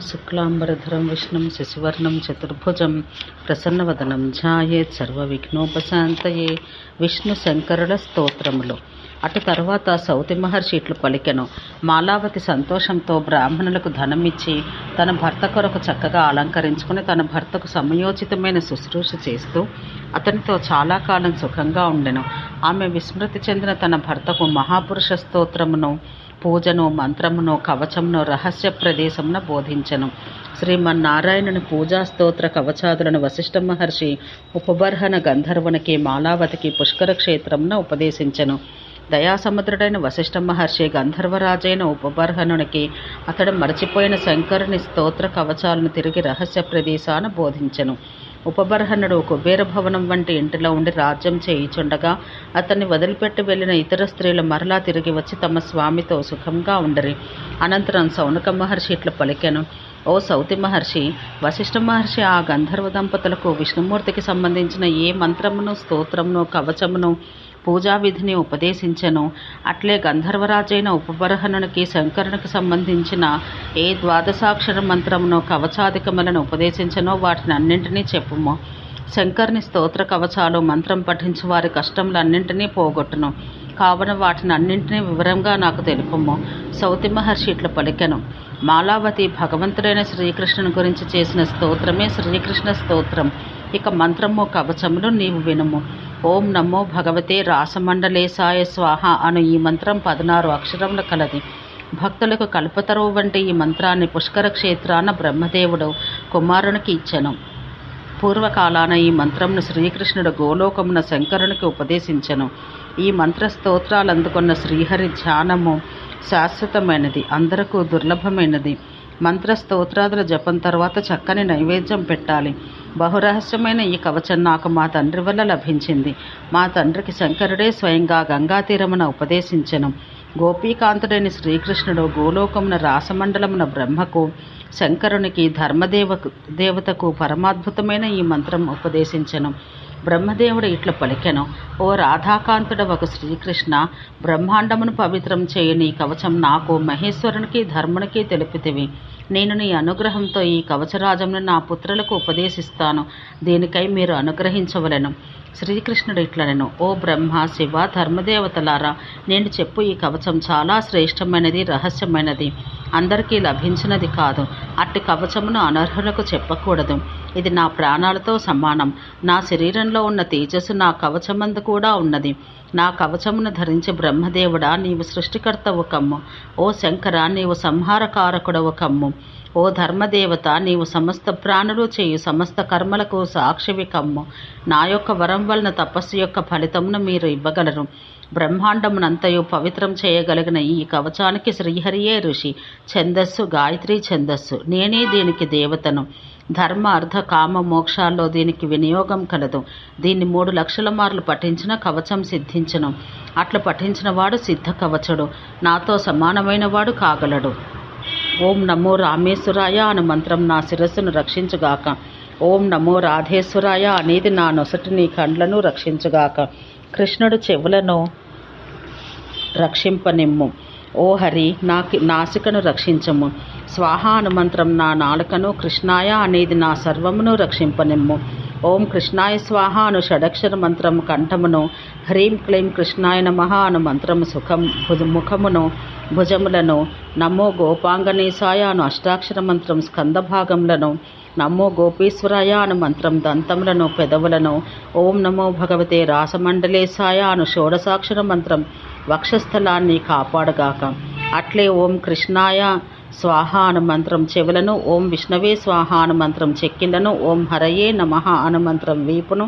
శుక్లాంబరధరం విష్ణుం శశివర్ణం చతుర్భుజం ప్రసన్నవదనం ధ్యాయేత్ సర్వవిఘ్నోపశాంతయే విష్ణు శంకరుల స్తోత్రములు అటు తర్వాత సౌతి మహర్షి ఇట్లు పలికెను. మాలావతి సంతోషంతో బ్రాహ్మణులకు ధనమిచ్చి తన భర్త కొరకు చక్కగా అలంకరించుకుని తన భర్తకు సమయోచితమైన శుశ్రూష చేస్తూ అతనితో చాలా కాలం సుఖంగా ఉండెను. ఆమె విస్మృతి చెందిన తన భర్తకు మహాపురుష స్తోత్రమును పూజను మంత్రమును కవచమును రహస్య ప్రదేశమున బోధించను. శ్రీమన్నారాయణుని పూజా స్తోత్ర కవచాదులను వశిష్ఠ మహర్షి ఉపబర్హన గంధర్వునికి మాలావతికి పుష్కర క్షేత్రమున ఉపదేశించను. దయాసముద్రుడైన వశిష్ఠ మహర్షి గంధర్వరాజైన ఉపబర్హనునికి అతడు మరచిపోయిన శంకరుని స్తోత్ర కవచాలను తిరిగి రహస్య ప్రదేశాన బోధించెను. ఉపబర్హనుడు కుబేర భవనం వంటి ఇంటిలో ఉండి రాజ్యం చేయిచుండగా అతన్ని వదిలిపెట్టి వెళ్ళిన ఇతర స్త్రీలు మరలా తిరిగి వచ్చి తమ స్వామితో సుఖంగా ఉండరి. అనంతరం సౌనక మహర్షి ఇట్లు పలికెను. ఓ సౌతి మహర్షి వశిష్ఠ మహర్షి ఆ గంధర్వ దంపతులకు విష్ణుమూర్తికి సంబంధించిన ఏ మంత్రమును స్తోత్రమును కవచమును పూజా విధిని ఉపదేశించెను. అట్లే గంధర్వరాజైన ఉపబర్హనునికి శంకరునికి సంబంధించిన ఏ ద్వాదశాక్షర మంత్రమును కవచాధికములను ఉపదేశించనో వాటిని అన్నింటినీ చెప్పుము. శంకర్ని స్తోత్ర కవచాలు మంత్రం పఠించి వారి కష్టములన్నింటినీ పోగొట్టును. కావున వాటిని అన్నింటినీ వివరంగా నాకు తెలుపము. సౌతి మహర్షి ఇట్లు పలికెను. మాలావతి భగవంతుడైన శ్రీకృష్ణుని గురించి చేసిన స్తోత్రమే శ్రీకృష్ణ స్తోత్రం. ఇక మంత్రము కవచములు నీవు వినుము. ఓం నమో భగవతే రాసమండలేశాయ స్వాహ అను ఈ మంత్రం పదనారు అక్షరముల కలది. భక్తులకు కల్పతరువు వంటి ఈ మంత్రాన్ని పుష్కర క్షేత్రాన బ్రహ్మదేవుడు కుమారునికి ఇచ్చెను. పూర్వకాలాన ఈ మంత్రంను శ్రీకృష్ణుడు గోలోకమున శంకరునికి ఉపదేశించను. ఈ మంత్ర స్తోత్రాలు అందుకున్న శ్రీహరి ధ్యానము శాశ్వతమైనది అందరకు దుర్లభమైనది. మంత్ర స్తోత్రాదుల జపం తర్వాత చక్కని నైవేద్యం పెట్టాలి. బహురహస్యమైన ఈ కవచం నాకు మా తండ్రి వల్ల లభించింది. మా తండ్రికి శంకరుడే స్వయంగా గంగా తీరమున ఉపదేశించను. గోపీకాంతుడైన శ్రీకృష్ణుడు గోలోకమున రాసమండలమున బ్రహ్మకు శంకరునికి ధర్మదేవకు దేవతకు పరమాద్భుతమైన ఈ మంత్రం ఉపదేశించను. బ్రహ్మదేవుడు ఇట్లు పలికెను ఓ రాధాకాంతుడ ఒక శ్రీకృష్ణ బ్రహ్మాండమును పవిత్రం చేయని కవచం నాకు మహేశ్వరునికి ధర్మునికి తెలిపితివి. నేను నీ అనుగ్రహంతో ఈ కవచరాజమును నా పుత్రులకు ఉపదేశిస్తాను. దీనికై మీరు అనుగ్రహించవలెను. శ్రీకృష్ణుడు ఇట్లనెను ఓ బ్రహ్మ శివ ధర్మదేవతలారా నేను చెప్పు ఈ కవచం చాలా శ్రేష్టమైనది రహస్యమైనది. అందరికీ లభించినది కాదు. అట్టి కవచమును అనర్హులకు చెప్పకూడదు. ఇది నా ప్రాణాలతో సమానం. నా శరీరంలో ఉన్న తేజస్సు నా కవచమందు కూడా ఉన్నది. నా కవచమును ధరించి బ్రహ్మదేవుడా నీవు సృష్టికర్తవు కమ్ము ఓ శంకర నీవు సంహారకారకుడవు కమ్ము ఓ ధర్మదేవత నీవు సమస్త ప్రాణులు చేయు సమస్త కర్మలకు సాక్షివి కమ్ము నా యొక్క వరం వలన తపస్సు యొక్క ఫలితమును మీరు ఇవ్వగలరు. బ్రహ్మాండమునంతయు పవిత్రం చేయగలిగిన ఈ కవచానికి శ్రీహరియే ఋషి. ఛందస్సు గాయత్రి ఛందస్సు. నేనే దీనికి దేవతను. ధర్మ అర్ధ కామ మోక్షాల్లో దీనికి వినియోగం కలదు. దీన్ని మూడు లక్షల మార్లు పఠించిన కవచం సిద్ధించను. అట్లా పఠించిన వాడు సిద్ధ కవచడు. నాతో సమానమైన వాడు కాగలడు. ఓం నమో రామేశ్వరాయ అను మంత్రం నా శిరస్సును రక్షించుగాక. ఓం నమో రాధేశ్వరాయ అనేది నా నొసటిని కండ్లను రక్షించుగాక. కృష్ణుడు చెవులను రక్షింపనిమ్ము. ఓ హరి నాకి నాసికను రక్షించము. స్వాహ అనుమంత్రం నా నాలుకను కృష్ణాయ అనేది నా సర్వమును రక్షింపనిమ్ము. ఓం కృష్ణాయ స్వాహ అను షడక్షర మంత్రము కంఠమును. హ్రీం క్లీం కృష్ణాయ నమ అను మంత్రము సుఖం ముఖమును భుజములను. నమో గోపాంగనేశాయ అను అష్టాక్షర మంత్రం స్కంద భాగములను నమో గోపీశ్వరాయ అను మంత్రం దంతములను పెదవులను. ఓం నమో భగవతే రాసమండలేశాయ అను షోడసాక్షర మంత్రం వక్షస్థలాన్ని కాపాడగాక. అట్లే ఓం కృష్ణాయ స్వాహ అను మంత్రం చెవులను ఓం విష్ణవే స్వాహ అను మంత్రం చెక్కిళ్ళను ఓం హరయే నమ అను మంత్రం వీపును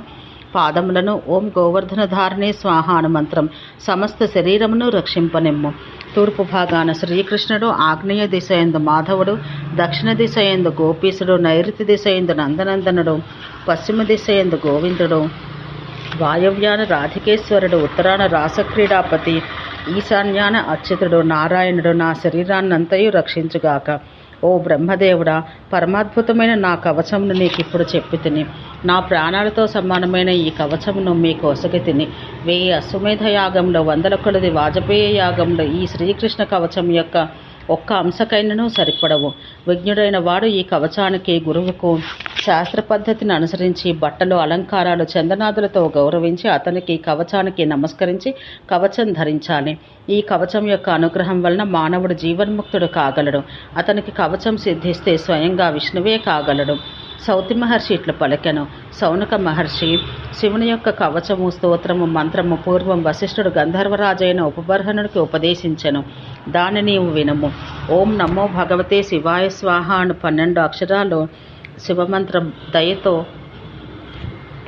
పాదములను ఓం గోవర్ధన ధారణే స్వాహ అను మంత్రం సమస్త శరీరమును రక్షింపనిమ్ము. తూర్పు భాగాన శ్రీకృష్ణుడు ఆగ్నేయ దిశ ఎందు మాధవుడు దక్షిణ దిశ ఎందు గోపీసుడు నైరుతి దిశ ఎందు నందనందనుడు పశ్చిమ దిశ ఎందు గోవిందుడు వాయవ్యాన రాధికేశ్వరుడు ఉత్తరాన రాసక్రీడాపతి ఈశాన్యాన అచ్యుతుడు నారాయణుడు నా శరీరాన్నంతయు రక్షించుగాక. ఓ బ్రహ్మదేవుడా పరమాద్భుతమైన నా కవచమును నీకు ఇప్పుడు చెప్పి తిని. నా ప్రాణాలతో సమానమైన ఈ కవచమును మీకు ఒసగి తిని. వెయ్యి అశ్వమేధ యాగంలో వందల కొలది వాజపేయ యాగంలో ఈ శ్రీకృష్ణ కవచం యొక్క ఒక్క అంశకైనను సరిపడవు. విజ్ఞుడైన వాడు ఈ కవచానికి గురువుకు శాస్త్ర పద్ధతిని అనుసరించి బట్టలు అలంకారాలు చందనాదులతో గౌరవించి అతనికి కవచానికి నమస్కరించి కవచం ధరించాలి. ఈ కవచం యొక్క అనుగ్రహం వలన మానవుడు జీవన్ముక్తుడు కాగలడు. అతనికి కవచం సిద్ధిస్తే స్వయంగా విష్ణువే కాగలడు. సౌతి మహర్షి ఇట్లు పలికెను. సౌనక మహర్షి శివుని యొక్క కవచము స్తోత్రము మంత్రము పూర్వం వశిష్ఠుడు గంధర్వరాజైన ఉపబర్హణుడికి ఉపదేశించెను. దాని నీవు వినము. ఓం నమో భగవతే శివాయ స్వాహ అను పన్నెండు అక్షరాలు శివమంత్రం దయతో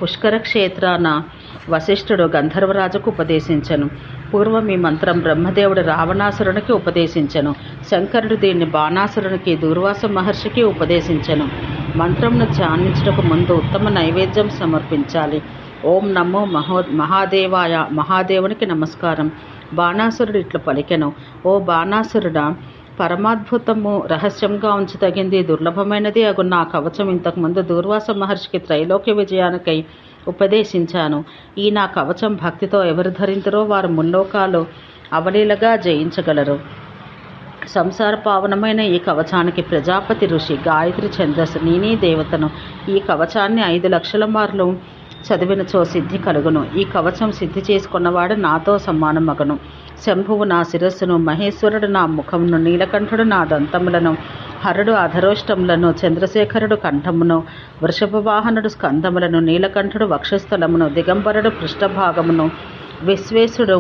పుష్కర క్షేత్రాన వశిష్ఠుడు గంధర్వరాజుకు ఉపదేశించను. పూర్వం ఈ మంత్రం బ్రహ్మదేవుడు రావణాసురునికి ఉపదేశించను. శంకరుడు దీన్ని బాణాసురునికి దూర్వాస మహర్షికి ఉపదేశించను. మంత్రంను ధ్యానించటకు ముందు ఉత్తమ నైవేద్యం సమర్పించాలి. ఓం నమో మహో మహాదేవాయ మహాదేవునికి నమస్కారం. బాణాసురుడు ఇట్లు పలికెను. ఓ బాణాసురుడా పరమాద్భుతము రహస్యంగా ఉంచదగింది. దుర్లభమైనది అగు నా కవచం ఇంతకుముందు దూర్వాస మహర్షికి త్రైలోక్య విజయానికై ఉపదేశించాను. ఈ నా కవచం భక్తితో ఎవరు ధరించరో వారు ముల్లోకాలు అవలీలగా జయించగలరు. సంసార పావనమైన ఈ కవచానికి ప్రజాపతి ఋషి గాయత్రి ఛందస్సు నేనే దేవతను ఈ కవచాన్ని ఐదు లక్షల మార్లు చదివినచో సిద్ధి కలుగును. ఈ కవచం సిద్ధి చేసుకున్నవాడు నాతో సమానమగను శంభువు నా శిరస్సును మహేశ్వరుడు నా ముఖమును నీలకంఠుడు నా దంతములను హరుడు అధరోష్టములను చంద్రశేఖరుడు కంఠమును వృషభవాహనుడు స్కందములను నీలకంఠుడు వక్షస్థలమును దిగంబరుడు పృష్ఠభాగమును విశ్వేశుడు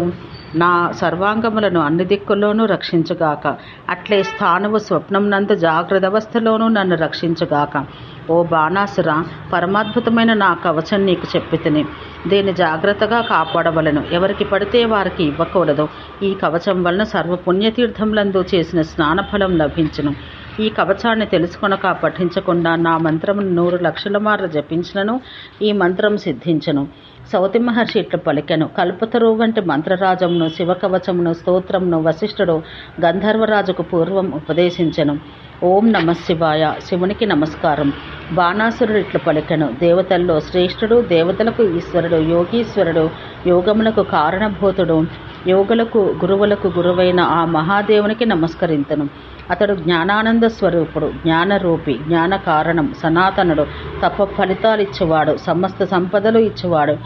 నా సర్వాంగములను అన్ని దిక్కుల్లోనూ రక్షించుగాక. అట్లే స్థానువు స్వప్నంనందు జాగ్రత్తవస్థలోనూ నన్ను రక్షించుగాక. ఓ బాణాసుర పరమాద్భుతమైన నా కవచం నీకు చెప్పి తిని దీన్ని జాగ్రత్తగా కాపాడవలను. ఎవరికి పడితే వారికి ఇవ్వకూడదు. ఈ కవచం వలన సర్వ పుణ్యతీర్థములందు చేసిన స్నానఫలం లభించును. ఈ కవచాన్ని తెలుసుకొనక పఠించకుండా నా మంత్రమును నూరు లక్షల మార్లు జపించినను. ఈ మంత్రం సిద్ధించను. సౌతి మహర్షి ఇట్లు పలికెను. కల్పతరు వంటి మంత్రరాజమును శివకవచమును స్తోత్రమును వశిష్ఠుడు గంధర్వరాజుకు పూర్వం ఉపదేశించెను. ఓం నమ శివాయ. శివునికి నమస్కారం. బాణాసురుడు ఇట్లు పలికెను. దేవతల్లో శ్రేష్ఠుడు దేవతలకు ఈశ్వరుడు యోగీశ్వరుడు యోగములకు కారణభూతుడు యోగులకు గురువులకు గురువైన ఆ మహాదేవునికి నమస్కరింతను. అతడు జ్ఞానానంద స్వరూపుడు జ్ఞానరూపి జ్ఞాన కారణం సనాతనుడు తప ఫలితాలు ఇచ్చేవాడు సమస్త సంపదలు ఇచ్చేవాడు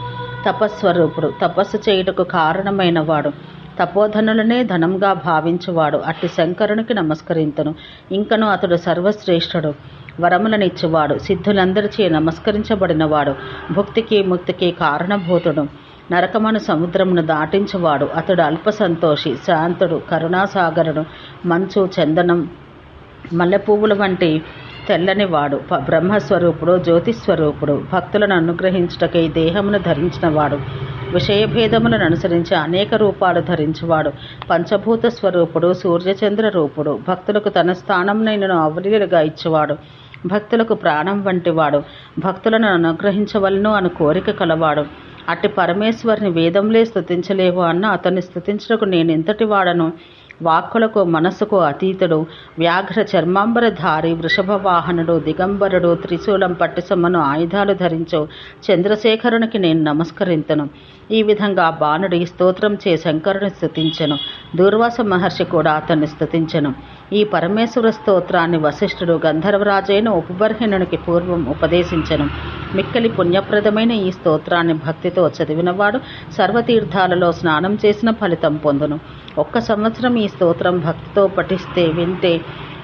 తపస్వరూపుడు తపస్సు చేయుటకు కారణమైనవాడు తపోధనులనే ధనంగా భావించువాడు అట్టి శంకరునికి నమస్కరింతను. ఇంకను అతడు సర్వశ్రేష్ఠుడు వరములనిచ్చేవాడు సిద్ధులందరిచే నమస్కరించబడినవాడు భుక్తికి ముక్తికి కారణభూతుడు. నరకమను సముద్రమును దాటించువాడు. అతడు అల్ప సంతోషి శాంతుడు కరుణాసాగరుడు మంచు చందనం మల్లెపువ్వుల వంటి తెల్లనివాడు బ్రహ్మస్వరూపుడు జ్యోతిస్వరూపుడు. భక్తులను అనుగ్రహించుటకై దేహమును ధరించినవాడు. విషయభేదములను అనుసరించి అనేక రూపాలు ధరించువాడు. పంచభూత స్వరూపుడు సూర్యచంద్ర రూపుడు. భక్తులకు తన స్థానంనైనను అవలీలుగా ఇచ్చేవాడు. భక్తులకు ప్రాణం వంటివాడు. భక్తులను అనుగ్రహించవలను అను కోరిక కలవాడు. అట్టి పరమేశ్వరిని వేదంలే స్థుతించలేవు అన్న అతన్ని స్థుతించటకు నేను ఇంతటి వాడను? వాక్కులకు మనస్సుకు అతీతుడు. వ్యాఘ్ర చర్మాంబరధారి వృషభవాహనుడు దిగంబరుడు త్రిశూలం పట్టిసమ్మను ఆయుధాలు ధరించు చంద్రశేఖరునికి నేను నమస్కరించను ఈ విధంగా బాణుడు ఈ స్తోత్రం చే శంకరుని స్థుతించను దూర్వాస మహర్షి కూడా అతన్ని స్థుతించను ఈ పరమేశ్వర స్తోత్రాన్ని వశిష్ఠుడు గంధర్వరాజైన ఉపబర్హిణునికి పూర్వం ఉపదేశించెను. మిక్కలి పుణ్యప్రదమైన ఈ స్తోత్రాన్ని భక్తితో చదివినవాడు సర్వతీర్థాలలో స్నానం చేసిన ఫలితం పొందును. ఒక్క సంవత్సరం ఈ స్తోత్రం భక్తితో పఠిస్తే వింటే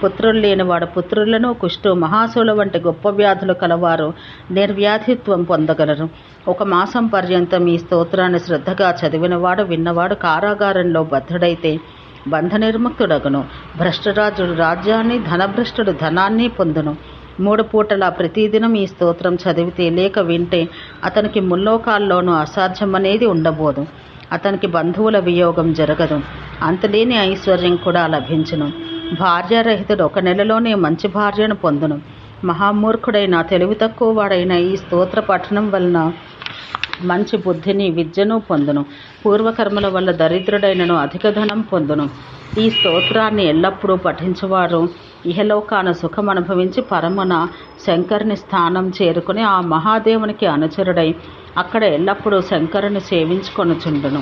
పుత్రులు లేనివాడు పుత్రులను కుష్టు మహాసుల వంటి గొప్ప వ్యాధులు కలవారు నిర్వ్యాధిత్వం పొందగలరు. ఒక మాసం పర్యంతం ఈ స్తోత్రాన్ని శ్రద్ధగా చదివినవాడు విన్నవాడు కారాగారంలో బద్ధుడైతే బంధ నిర్ముక్తుడగును భ్రష్టరాజుడు రాజ్యాన్ని ధనభ్రష్టుడు ధనాన్ని పొందును. మూడు పూటల ప్రతిదినం ఈ స్తోత్రం చదివితే లేక వింటే అతనికి ముల్లోకాల్లోనూ అసాధ్యమనేది ఉండబోదు. అతనికి బంధువుల వియోగం జరగదు. అంతలేని ఐశ్వర్యం కూడా లభించును. భార్యారహితుడు ఒక నెలలోనే మంచి భార్యను పొందును. మహామూర్ఖుడైన తెలివి తక్కువ వాడైన ఈ స్తోత్ర పఠనం వలన మంచి బుద్ధిని విద్యను పొందును. పూర్వకర్మల వల్ల దరిద్రుడైనను అధిక ధనం పొందును. ఈ స్తోత్రాన్ని ఎల్లప్పుడూ పఠించేవారు. ఇహలోకాన సుఖం అనుభవించి పరమన శంకరుని స్థానం చేరుకుని ఆ మహాదేవునికి అనుచరుడై అక్కడ ఎల్లప్పుడూ శంకరుని సేవించుకొనుచుండును.